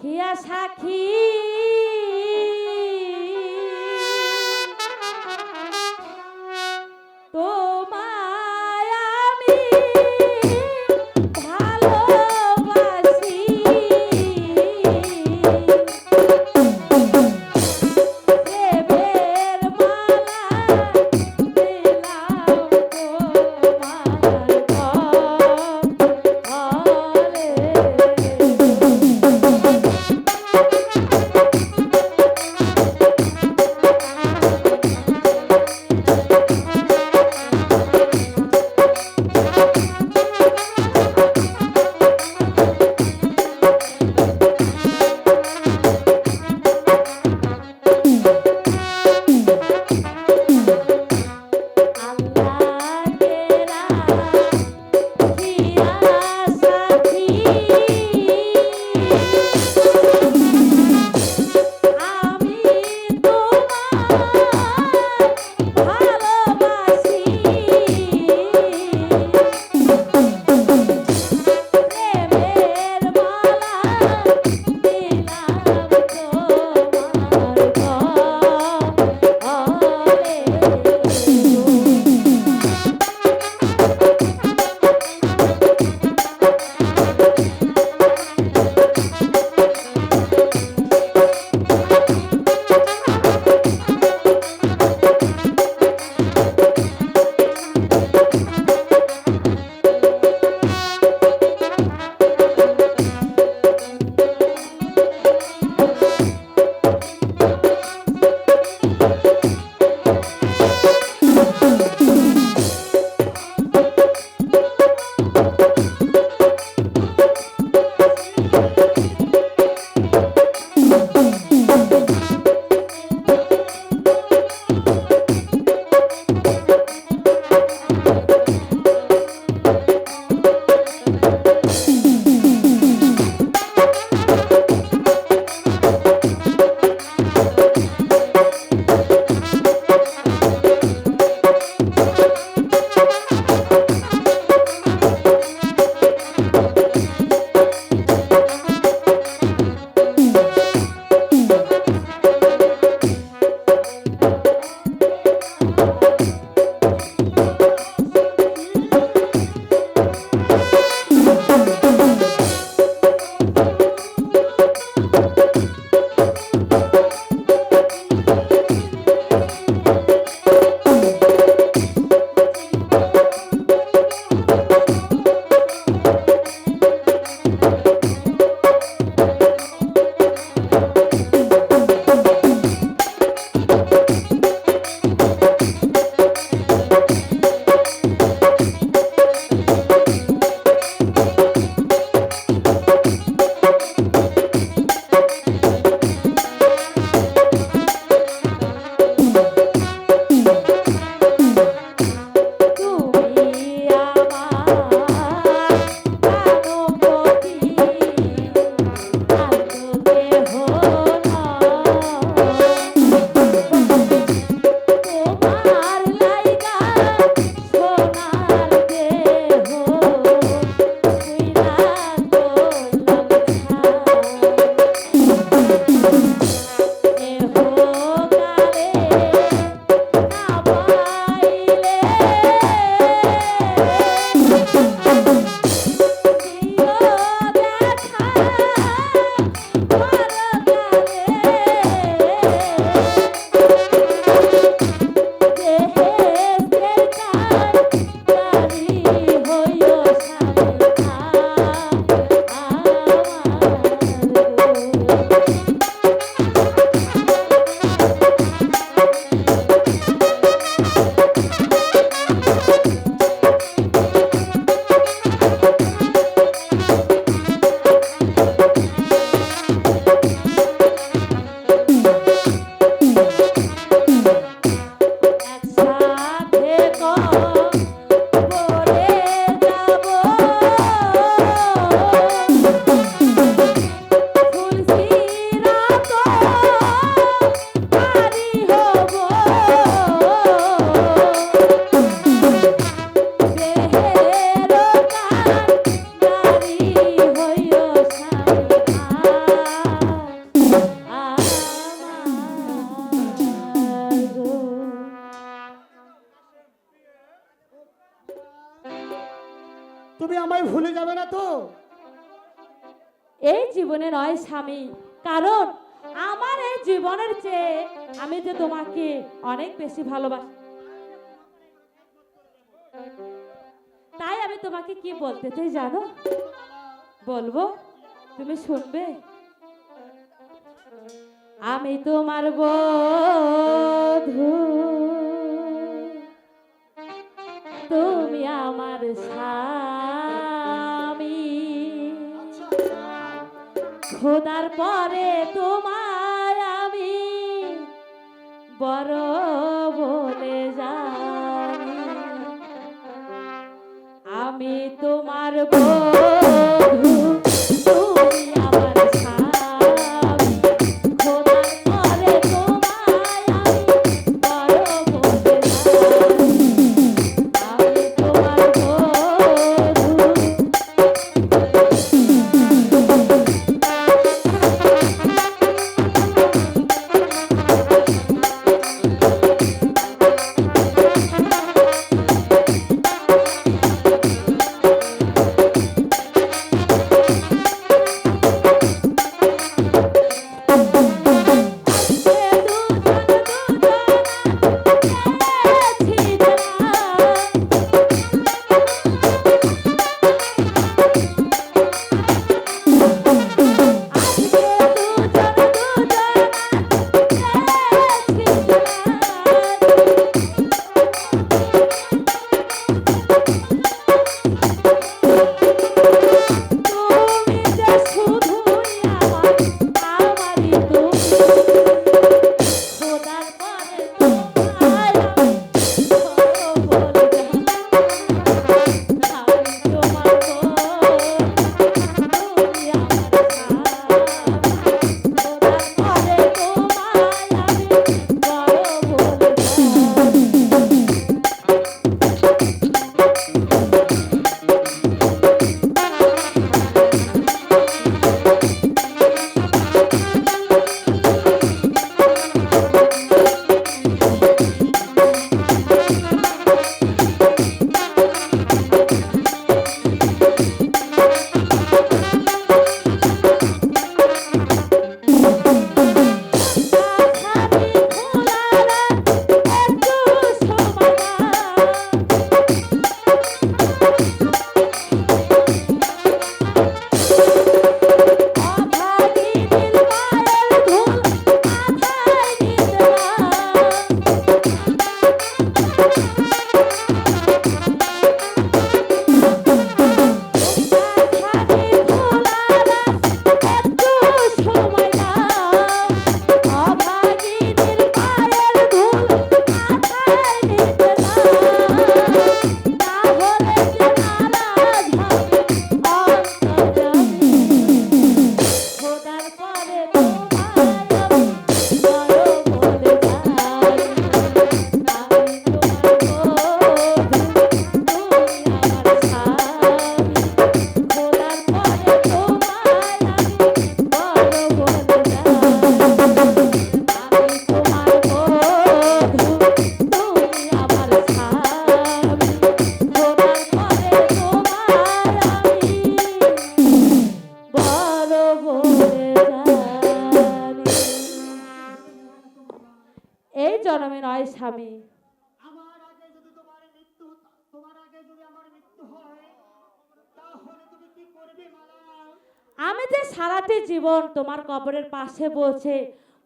খিয়া সাক্ষী ভুলে যাবে না তো। এই জীবনে নয় স্বামী, কারণ আমার এই জীবনের চেয়ে আমি যে তোমাকে অনেক বেশি ভালোবাসি। তাই আমি তোমাকে কি বলতে চাই জানো? বলব, তুমি শুনবে? আমি তোমার বধূ তুমি আমার স্বামী। খোদার পরে তোমার আমি বড় বলে জানি। আমি তোমার বধূ স্বামী আমার আগে যদি তোমার মৃত্যু তোমার আগে যদি আমার মৃত্যু হয় তাহলে তুমি কি করবে আমি যে সারাটি জীবন তোমার কবরের পাশে বসে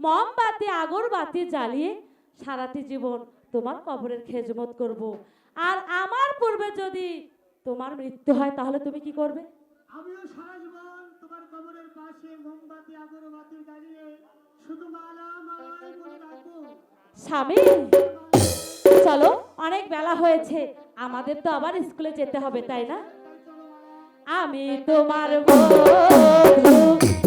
মোমবাতি আগরবাতি জ্বালিয়ে সারাটি জীবন তোমার কবরের খেজমত করব। আর আমার পূর্বে যদি তোমার মৃত্যু হয় তাহলে তুমি কি করবে? আমিও সারা জীবন তোমার কবরের পাশে মোমবাতি আগরবাতি জ্বালিয়ে শুধু মালা মালাই বলে রাখব। স্বামী। চলো, অনেক বেলা হয়েছে। আমাদের তো আবার স্কুলে যেতে হবে, তাই না? আমি তোমার বধূ